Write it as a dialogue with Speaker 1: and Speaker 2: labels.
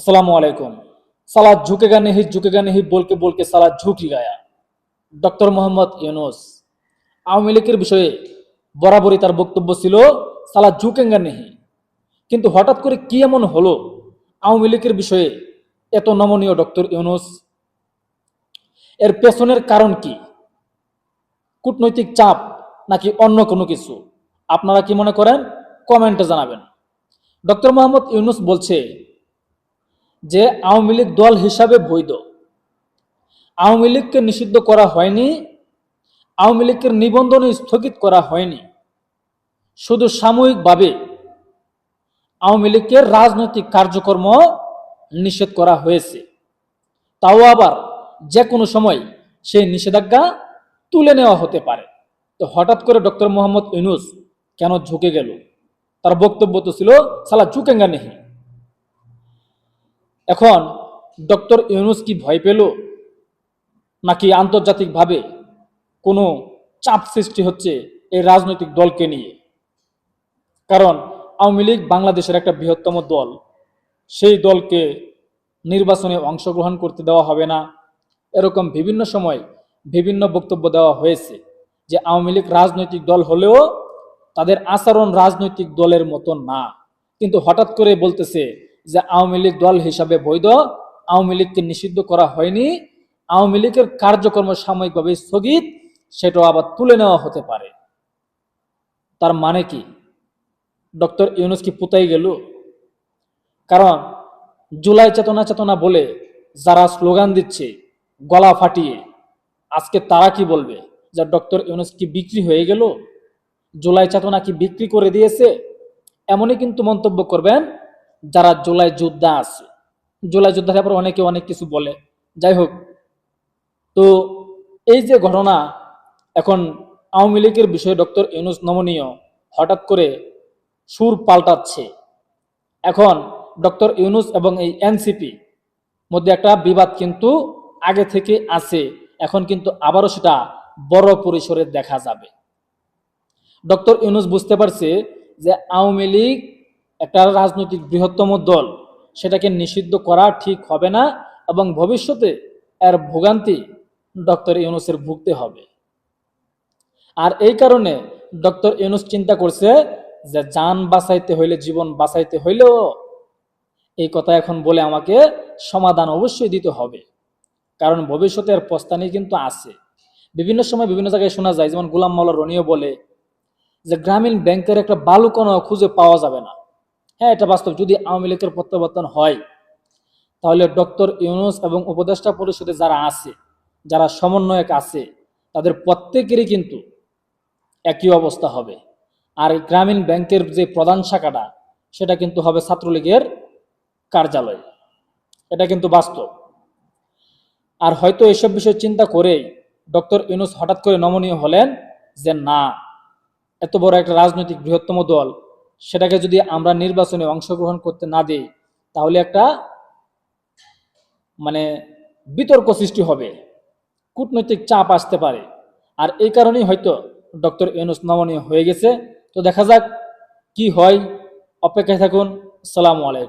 Speaker 1: আসসালামু আলাইকুম। সালা ঝুঁকেগা নেহি ঝুঁকেগা নেহি, বলকে বলকে সালা ঝুঁকি গায়া। ডক্টর মোহাম্মদ ইউনুস, আওয়ামী লীগের বিষয়ে বরাবরই তার বক্তব্য ছিল সালা ঝুঁকেঙ্গা নেহি। কিন্তু হঠাৎ করে কি এমন হলো? আওয়ামী লীগের বিষয়ে এত নমনীয় ডক্টর ইউনুস, এর পেছনের কারণ কি? কূটনৈতিক চাপ নাকি অন্য কোনো কিছু? আপনারা কি মনে করেন? কমেন্টে জানাবেন। ডক্টর মোহাম্মদ ইউনুস বলছে যে আওয়ামী লীগ দল হিসাবে বৈধ। আওয়ামী লীগকে নিষিদ্ধ করা হয়নি, আওয়ামী লীগের নিবন্ধন স্থগিত করা হয়নি। শুধু সাময়িকভাবে আওয়ামী লীগের রাজনৈতিক কার্যক্রম নিষেধ করা হয়েছে। তাও আবার যে কোনো সময় সেই নিষেধাজ্ঞা তুলে নেওয়া হতে পারে। তো হঠাৎ করে ডক্টর মোহাম্মদ ইউনুস কেন ঝুঁকে গেল? তার বক্তব্য তো ছিল, সালা ঝুঁকেঙ্গা নেহি। এখন ডক্টর ইউনুস কি ভয় পেল? নাকি আন্তর্জাতিকভাবে কোনো চাপ সৃষ্টি হচ্ছে এই রাজনৈতিক দলকে নিয়ে? কারণ আওয়ামী লীগ বাংলাদেশের একটা বৃহত্তম দল। সেই দলকে নির্বাচনে অংশগ্রহণ করতে দেওয়া হবে না। এরকম বিভিন্ন সময় বিভিন্ন বক্তব্য দেওয়া হয়েছে যে আওয়ামী লীগ রাজনৈতিক দল হলেও তাদের আচরণ রাজনৈতিক দলের মতো না। কিন্তু হঠাৎ করে বলতেছে যে আওয়ামী লীগ দল হিসাবে বৈধ, আওয়ামী লীগকে নিষিদ্ধ করা হয়নি। আওয়ামী লীগের কার্যক্রম সাময়িকভাবে স্থগিত, সেটাও আবার তুলে নেওয়া হতে পারে। তার মানে কি? ডক্টর ইউনুস কি পুতাই গেল? কারণ জুলাই চেতনা চেতনা বলে যারা স্লোগান দিচ্ছে, গলা ফাটিয়ে, আজকে তারা কি বলবে? যে ডক্টর ইউনুস কি বিক্রি হয়ে গেল? জুলাই চেতনা কি বিক্রি করে দিয়েছে? এমনই কিন্তু মন্তব্য করবেন যারা জুলাই যোদ্ধা আছে। জুলাই যোদ্ধার ব্যাপারে অনেকে অনেক কিছু বলে। যাই হোক, তো এই যে ঘটনা, এখন আওয়ামী লীগের বিষয়ে ডক্টর ইউনুস নমনীয় হঠাৎ করে সুর পাল্টাচ্ছে। এখন ডক্টর ইউনুস এবং এই এনসিপি মধ্যে একটা বিবাদ কিন্তু আগে থেকে আছে। এখন কিন্তু আবারও সেটা বড় পরিসরে দেখা যাবে। ডক্টর ইউনুস বুঝতে পারছে যে আওয়ামী লীগ একটা রাজনৈতিক বৃহত্তম দল, সেটাকে নিষিদ্ধ করা ঠিক হবে না এবং ভবিষ্যতে এর ভোগান্তি ডক্টর ইউনুসের ভুগতে হবে। আর এই কারণে ডক্টর ইউনুস চিন্তা করছে যে যান বাঁচাইতে হইলে, জীবন বাঁচাইতে হইলেও এই কথা এখন বলে আমাকে সমাধান অবশ্যই দিতে হবে। কারণ ভবিষ্যতে এর প্রস্তানি কিন্তু আছে। বিভিন্ন সময় বিভিন্ন জায়গায় শোনা যায়, যেমন গোলাম মাওলা রনিও বলে যে, গ্রামীণ ব্যাংকের একটা বালু কোনো খুঁজে পাওয়া যাবে না। হ্যাঁ এটা বাস্তব। যদি আওয়ামী লীগের প্রত্যাবর্তন হয়, তাহলে ডক্টর ইউনুস এবং উপদেষ্টা পরিষদে যারা আছে, যারা সমন্বয়ক আছে, তাদের প্রত্যেকেরই কিন্তু একই অবস্থা হবে। আর গ্রামীণ ব্যাংকের যে প্রধান শাখাটা, সেটা কিন্তু হবে ছাত্রলীগের কার্যালয়। এটা কিন্তু বাস্তব। আর হয়তো এসব বিষয় চিন্তা করেই ডক্টর ইউনুস হঠাৎ করে নমনীয় হলেন যে, না, এত বড় একটা রাজনৈতিক বৃহত্তম দল সেটাকে যদি আমরা নির্বাচনে অংশগ্রহণ করতে না দিই, তাহলে একটা মানে বিতর্ক সৃষ্টি হবে, কূটনৈতিক চাপ আসতে পারে। আর এই কারণেই হয়তো ডক্টর ইউনুস নমনীয় হয়ে গেছে। তো দেখা যাক কি হয়। অপেক্ষায় থাকুন। সালামু আলাইকুম।